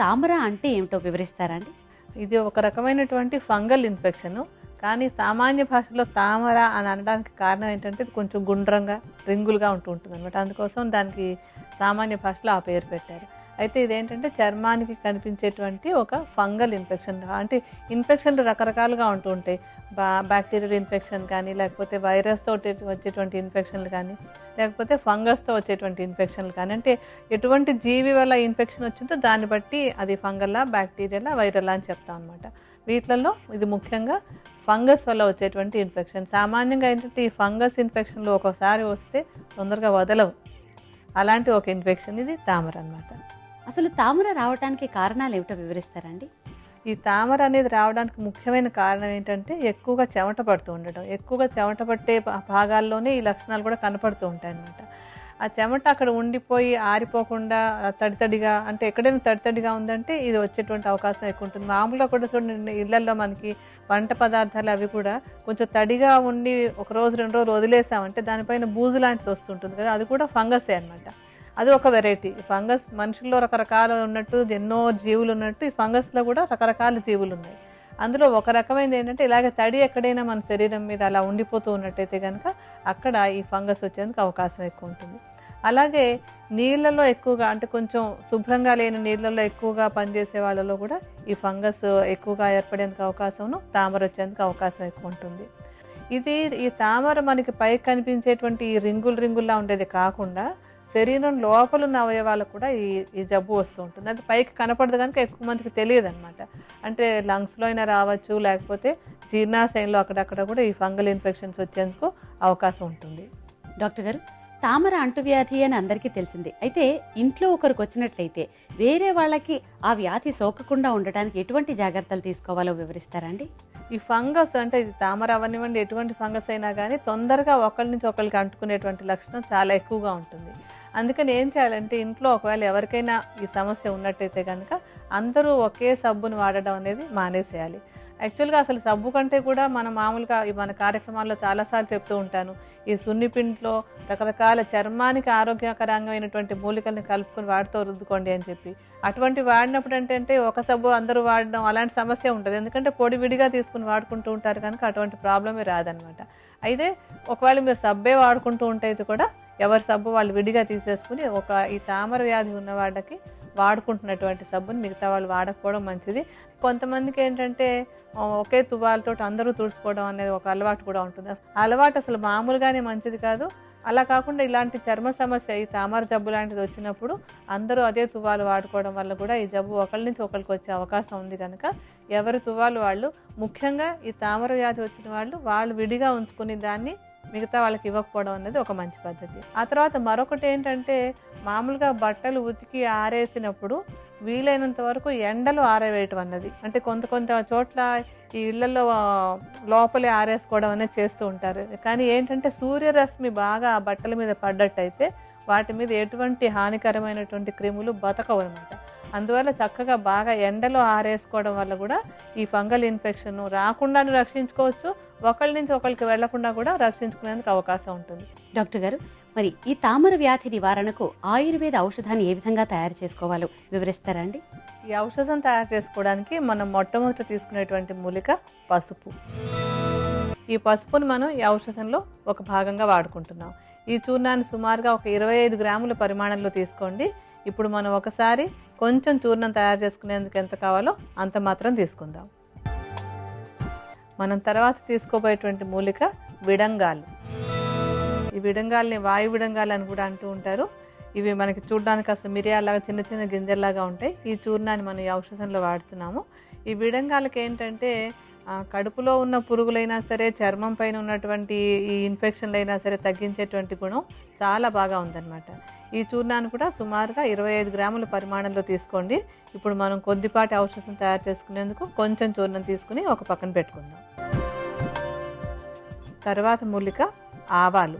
తామర అంటే ఏమిటో వివరిస్తారా అండి? ఇది ఒక రకమైనటువంటి ఫంగల్ ఇన్ఫెక్షన్. కానీ సామాన్య భాషలో తామర అని అనడానికి కారణం ఏంటంటే కొంచెం గుండ్రంగా రింగులుగా ఉంటూ ఉంటుంది అనమాట అందుకోసం దానికి సామాన్య భాషలో ఆ పేరు పెట్టారు. అయితే ఇదేంటంటే చర్మానికి కనిపించేటువంటి ఒక ఫంగల్ ఇన్ఫెక్షన్. అంటే ఇన్ఫెక్షన్లు రకరకాలుగా ఉంటూ ఉంటాయి. బా బ్యాక్టీరియల్ ఇన్ఫెక్షన్ కానీ లేకపోతే వైరస్తో వచ్చేటువంటి ఇన్ఫెక్షన్లు కానీ లేకపోతే ఫంగస్తో వచ్చేటువంటి ఇన్ఫెక్షన్లు కానీ. అంటే ఎటువంటి జీవి వల్ల ఇన్ఫెక్షన్ వచ్చిందో దాన్ని బట్టి అది ఫంగల్లా బ్యాక్టీరియలా వైరల్లా అని చెప్తాం అనమాట వీటిలలో ఇది ముఖ్యంగా ఫంగస్ వల్ల వచ్చేటువంటి ఇన్ఫెక్షన్. సామాన్యంగా ఏంటంటే ఈ ఫంగస్ ఇన్ఫెక్షన్లు ఒక్కోసారి వస్తే తొందరగా వదలవు. అలాంటి ఒక ఇన్ఫెక్షన్ ఇది తామర అనమాట అసలు తామర రావడానికి కారణాలు ఏమిటో వివరిస్తారండి? ఈ తామర అనేది రావడానికి ముఖ్యమైన కారణం ఏంటంటే ఎక్కువగా చెమట పడుతూ ఉండడం ఎక్కువగా చెమట పట్టే భా- భాగాల్లోనే ఈ లక్షణాలు కూడా కనపడుతూ ఉంటాయి అన్నమాట ఆ చెమట అక్కడ ఉండిపోయి ఆరిపోకుండా తడితడిగా తడి తడిగా అంటే ఎక్కడైనా తడి తడిగా ఉందంటే ఇది వచ్చేటువంటి అవకాశం ఎక్కువ ఉంటుంది. మామూలుగా కూడా చూడండి ఇళ్ళలో మనకి వంట పదార్థాలు అవి కూడా కొంచెం తడిగా ఉండి ఒక రోజు రెండు రోజులు వదిలేసామంటే దానిపైన బూజు లాంటిది వస్తుంటుంది కదా అది కూడా ఫంగసే అనమాట అది ఒక వెరైటీ. ఫంగస్ మనుషుల్లో రకరకాలు ఉన్నట్టు ఎన్నో జీవులు ఉన్నట్టు ఈ ఫంగస్లో కూడా రకరకాల జీవులు ఉన్నాయి. అందులో ఒక రకమైనది ఏంటంటే ఇలాగ తడి ఎక్కడైనా మన శరీరం మీద అలా ఉండిపోతూ ఉన్నట్టయితే కనుక అక్కడ ఈ ఫంగస్ వచ్చేందుకు అవకాశం ఎక్కువ ఉంటుంది. అలాగే నీళ్ళలో ఎక్కువగా అంటే కొంచెం శుభ్రంగా లేని నీళ్ళలో ఎక్కువగా పనిచేసే వాళ్ళలో కూడా ఈ ఫంగస్ ఎక్కువగా ఏర్పడేందుకు అవకాశం తామర వచ్చేందుకు అవకాశం ఎక్కువ ఉంటుంది. ఇది ఈ తామర మనకి పైకి కనిపించేటువంటి ఈ రింగులు రింగుల్లా ఉండేది కాకుండా శరీరం లోపల ఉన్న అవయవాలకు కూడా ఈ ఈ జబ్బు వస్తూ ఉంటుంది. అది పైకి కనపడదు కనుక ఎక్కువ మందికి తెలియదు అనమాట అంటే లంగ్స్లో అయినా రావచ్చు లేకపోతే జీర్ణాశయంలో అక్కడక్కడ కూడా ఈ ఫంగల్ ఇన్ఫెక్షన్స్ వచ్చేందుకు అవకాశం ఉంటుంది. డాక్టర్ గారు తామర అంటువ్యాధి అని అందరికీ తెలిసింది. అయితే ఇంట్లో ఒకరికి వచ్చినట్లయితే వేరే వాళ్ళకి ఆ వ్యాధి సోకకుండా ఉండటానికి ఎటువంటి జాగ్రత్తలు తీసుకోవాలో వివరిస్తారా అండి? ఈ ఫంగస్ అంటే ఇది తామర అవనివ్వండి ఎటువంటి ఫంగస్ అయినా కానీ తొందరగా ఒకరి నుంచి ఒకరికి అంటుకునేటువంటి లక్షణం చాలా ఎక్కువగా ఉంటుంది. అందుకని ఏం చేయాలంటే ఇంట్లో ఒకవేళ ఎవరికైనా ఈ సమస్య ఉన్నట్టయితే కనుక అందరూ ఒకే సబ్బును వాడడం అనేది మానేసేయాలి. యాక్చువల్గా అసలు సబ్బు కంటే కూడా మన మామూలుగా ఈ మన కార్యక్రమాల్లో చాలాసార్లు చెప్తూ ఉంటాను ఈ సున్నిపిండిలో రకరకాల చర్మానికి ఆరోగ్యకరంగమైనటువంటి మూలికల్ని కలుపుకొని వాడుతూ రుద్దుకోండి అని చెప్పి. అటువంటి వాడినప్పుడు ఏంటంటే ఒక సబ్బు అందరూ వాడడం అలాంటి సమస్య ఉంటుంది ఎందుకంటే పొడి విడిగా తీసుకుని వాడుకుంటూ ఉంటారు కనుక అటువంటి ప్రాబ్లమే రాదనమాట. అయితే ఒకవేళ మీరు సబ్బే వాడుకుంటూ ఉంటే కూడా ఎవరి సబ్బు వాళ్ళు విడిగా తీసేసుకుని ఒక ఈ తామర వ్యాధి ఉన్న వాళ్ళకి వాడుకుంటున్నటువంటి సబ్బుని మిగతా వాళ్ళు వాడకపోవడం మంచిది. కొంతమందికి ఏంటంటే ఒకే తువాలతో అందరూ తుడుచుకోవడం అనేది ఒక అలవాటు కూడా ఉంటుంది. అలవాటు అసలు మామూలుగానే మంచిది కాదు. అలా కాకుండా ఇలాంటి చర్మ సమస్య ఈ తామర జబ్బు లాంటిది వచ్చినప్పుడు అందరూ అదే తువాలు వాడుకోవడం వల్ల కూడా ఈ జబ్బు ఒకరి నుంచి ఒకరికి వచ్చే అవకాశం ఉంది కనుక ఎవరి తువాలు వాళ్ళు ముఖ్యంగా ఈ తామర వ్యాధి వచ్చిన వాళ్ళు వాళ్ళు విడిగా ఉంచుకుని దాన్ని మిగతా వాళ్ళకి ఇవ్వకపోవడం అనేది ఒక మంచి పద్ధతి. ఆ తర్వాత మరొకటి ఏంటంటే మామూలుగా బట్టలు ఉతికి ఆరేసినప్పుడు వీలైనంత వరకు ఎండలు ఆరవేయటం అన్నది. అంటే కొంత కొంత చోట్ల ఈ ఇళ్ళలో లోపలే ఆరేసుకోవడం అనేది చేస్తూ ఉంటారు. కానీ ఏంటంటే సూర్యరశ్మి బాగా ఆ బట్టల మీద పడ్డట్టయితే వాటి మీద ఎటువంటి హానికరమైనటువంటి క్రిములు బతకవు అనమాట అందువల్ల చక్కగా బాగా ఎండలో ఆరేసుకోవడం వల్ల కూడా ఈ ఫంగల్ ఇన్ఫెక్షన్ రాకుండాను రక్షించుకోవచ్చు. ఒకరి నుంచి ఒకరికి వెళ్ళకుండా కూడా రక్షించుకునేందుకు అవకాశం ఉంటుంది. డాక్టర్ గారు మరి ఈ తామర వ్యాధి నివారణకు ఆయుర్వేద ఔషధాన్ని ఏ విధంగా తయారు చేసుకోవాలో వివరిస్తారా అండి? ఈ ఔషధం తయారు చేసుకోవడానికి మనం మొట్టమొదట తీసుకునేటువంటి మూలిక పసుపు. ఈ పసుపును మనం ఈ ఔషధంలో ఒక భాగంగా వాడుకుంటున్నాం. ఈ చూర్ణాన్ని సుమారుగా ఒక ఇరవై ఐదు గ్రాముల పరిమాణంలో తీసుకోండి. ఇప్పుడు మనం ఒకసారి కొంచెం చూర్ణం తయారు చేసుకునేందుకు ఎంత కావాలో అంత మాత్రం తీసుకుందాం. మనం తర్వాత తీసుకోబోయేటువంటి మూలిక విడంగాలు. ఈ విడంగాల్ని వాయు విడంగాలు అని కూడా అంటూ ఉంటారు. ఇవి మనకి చూడడానికి అసలు మిరియాలాగా చిన్న చిన్న గింజల్లాగా ఉంటాయి. ఈ చూర్ణాన్ని మనం ఈ ఔషధంలో వాడుతున్నాము. ఈ విడంగాలకి ఏంటంటే కడుపులో ఉన్న పురుగులైనా సరే చర్మం పైన ఉన్నటువంటి ఈ ఇన్ఫెక్షన్లు అయినా సరే తగ్గించేటువంటి గుణం చాలా బాగా ఉందన్నమాట. ఈ చూర్ణాన్ని కూడా సుమారుగా ఇరవై ఐదు గ్రాముల పరిమాణంలో తీసుకోండి. ఇప్పుడు మనం కొద్దిపాటి ఔషధం తయారు చేసుకునేందుకు కొంచెం చూర్ణం తీసుకుని ఒక పక్కన పెట్టుకుందాం. తర్వాత మూలిక ఆవాలు.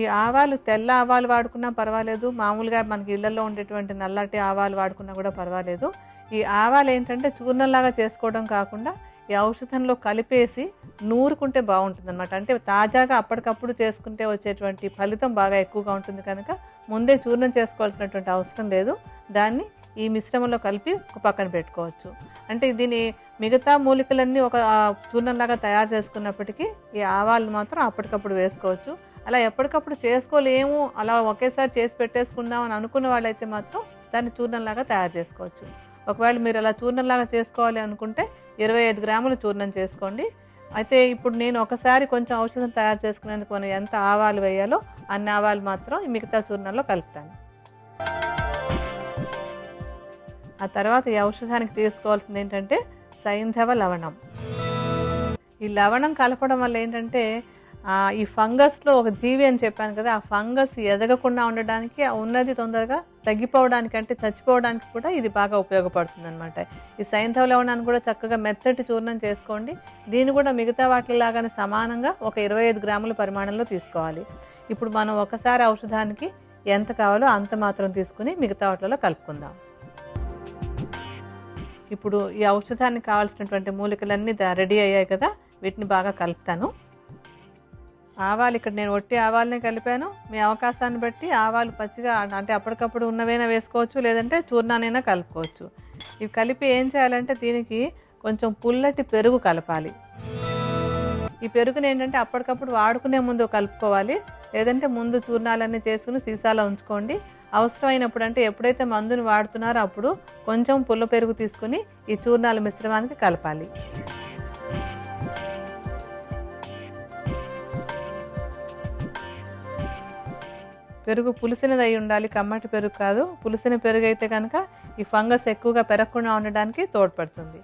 ఈ ఆవాలు తెల్ల ఆవాలు వాడుకున్నా పర్వాలేదు. మామూలుగా మనకి ఇళ్ళలో ఉండేటువంటి నల్లటి ఆవాలు వాడుకున్నా కూడా పర్వాలేదు. ఈ ఆవాలు ఏంటంటే చూర్ణంలాగా చేసుకోవడం కాకుండా ఈ ఔషధంలో కలిపేసి నూరుకుంటే బాగుంటుంది అనమాట అంటే తాజాగా అప్పటికప్పుడు చేసుకుంటే వచ్చేటువంటి ఫలితం బాగా ఎక్కువగా ఉంటుంది కనుక ముందే చూర్ణం చేసుకోవాల్సినటువంటి అవసరం లేదు. దాన్ని ఈ మిశ్రమంలో కలిపి ఒక పక్కన పెట్టుకోవచ్చు. అంటే దీని మిగతా మూలికలన్నీ ఒక చూర్ణంలాగా తయారు చేసుకున్నప్పటికీ ఈ ఆవాలు మాత్రం అప్పటికప్పుడు వేసుకోవచ్చు. అలా ఎప్పటికప్పుడు చేసుకోలేము అలా ఒకేసారి చేసి పెట్టేసుకుందాం అని అనుకున్న వాళ్ళైతే మాత్రం దాన్ని చూర్ణంలాగా తయారు చేసుకోవచ్చు. ఒకవేళ మీరు అలా చూర్ణంలాగా చేసుకోవాలి అనుకుంటే ఇరవై ఐదు గ్రాములు చూర్ణం చేసుకోండి. అయితే ఇప్పుడు నేను ఒకసారి కొంచెం ఔషధం తయారు చేసుకునేందుకు మనం ఎంత ఆవాలు వేయాలో అన్ని ఆవాలు మాత్రం ఈ మిగతా చూర్ణంలో కలుపుతాను. ఆ తర్వాత ఈ ఔషధానికి తీసుకోవాల్సింది ఏంటంటే సైంధవ లవణం. ఈ లవణం కలపడం వల్ల ఏంటంటే ఈ ఫంగస్లో ఒక జీవి అని చెప్పాను కదా ఆ ఫంగస్ ఎదగకుండా ఉండడానికి ఉన్నది తొందరగా తగ్గిపోవడానికి అంటే చచ్చిపోవడానికి కూడా ఇది బాగా ఉపయోగపడుతుంది అనమాట ఈ సైంధవ లవణాన్ని కూడా చక్కగా మెత్తటి చూర్ణం చేసుకోండి. దీన్ని కూడా మిగతా వాటిలాగానే సమానంగా ఒక ఇరవై ఐదు గ్రాముల పరిమాణంలో తీసుకోవాలి. ఇప్పుడు మనం ఒకసారి ఔషధానికి ఎంత కావాలో అంత మాత్రం తీసుకుని మిగతా వాటిలో కలుపుకుందాం. ఇప్పుడు ఈ ఔషధానికి కావాల్సినటువంటి మూలికలన్నీ రెడీ అయ్యాయి కదా వీటిని బాగా కలుపుతాను. ఆవాలు ఇక్కడ నేను ఒట్టి ఆవాలనే కలిపాను. మీ అవకాశాన్ని బట్టి ఆవాలు పచ్చిగా అంటే అప్పటికప్పుడు ఉన్నవైనా వేసుకోవచ్చు లేదంటే చూర్ణానైనా కలుపుకోవచ్చు. ఇవి కలిపి ఏం చేయాలంటే దీనికి కొంచెం పుల్లటి పెరుగు కలపాలి. ఈ పెరుగుని ఏంటంటే అప్పటికప్పుడు వాడుకునే ముందు కలుపుకోవాలి. లేదంటే ముందు చూర్ణాలన్నీ చేసుకుని సీసాలో ఉంచుకోండి. అవసరమైనప్పుడు అంటే ఎప్పుడైతే మందుని వాడుతున్నారో అప్పుడు కొంచెం పుల్ల పెరుగు తీసుకుని ఈ చూర్ణాల మిశ్రమానికి కలపాలి. పెరుగు పులిసినది అయి ఉండాలి కమ్మటి పెరుగు కాదు. పులిసిన పెరుగు అయితే కనుక ఈ ఫంగస్ ఎక్కువగా పెరగకుండా ఉండడానికి తోడ్పడుతుంది.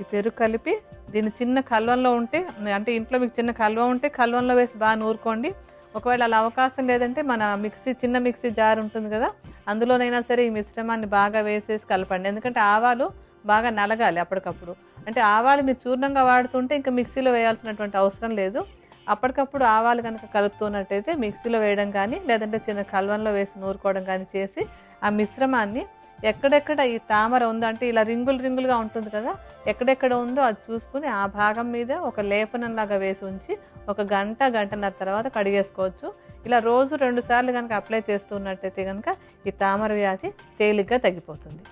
ఈ పెరుగు కలిపి దీన్ని చిన్న కల్వంలో ఉంటే అంటే ఇంట్లో మీకు చిన్న కల్వ ఉంటే కల్వంలో వేసి బాగా నూరుకోండి. ఒకవేళ అలా అవకాశం లేదంటే మన మిక్సీ చిన్న మిక్సీ జార్ ఉంటుంది కదా అందులోనైనా సరే ఈ మిశ్రమాన్ని బాగా వేసేసి కలపండి. ఎందుకంటే ఆవాలు బాగా నలగాలి అప్పటికప్పుడు. అంటే ఆవాలు మీరు చూర్ణంగా వాడుతుంటే ఇంకా మిక్సీలో వేయాల్సినటువంటి అవసరం లేదు. అప్పటికప్పుడు ఆవాలు కనుక కలుపుతున్నట్టయితే మిక్సీలో వేయడం కానీ లేదంటే చిన్న కల్వంలో వేసి నూరుకోవడం కానీ చేసి ఆ మిశ్రమాన్ని ఎక్కడెక్కడ ఈ తామర ఉందో అంటే ఇలా రింగులు రింగులుగా ఉంటుంది కదా ఎక్కడెక్కడ ఉందో అది చూసుకుని ఆ భాగం మీద ఒక లేపనంలాగా వేసి ఉంచి ఒక గంట గంటన్నర తర్వాత కడిగేసుకోవచ్చు. ఇలా రోజు రెండు సార్లు కనుక అప్లై చేస్తున్నట్టయితే కనుక ఈ తామర వ్యాధి తేలిగ్గా తగ్గిపోతుంది.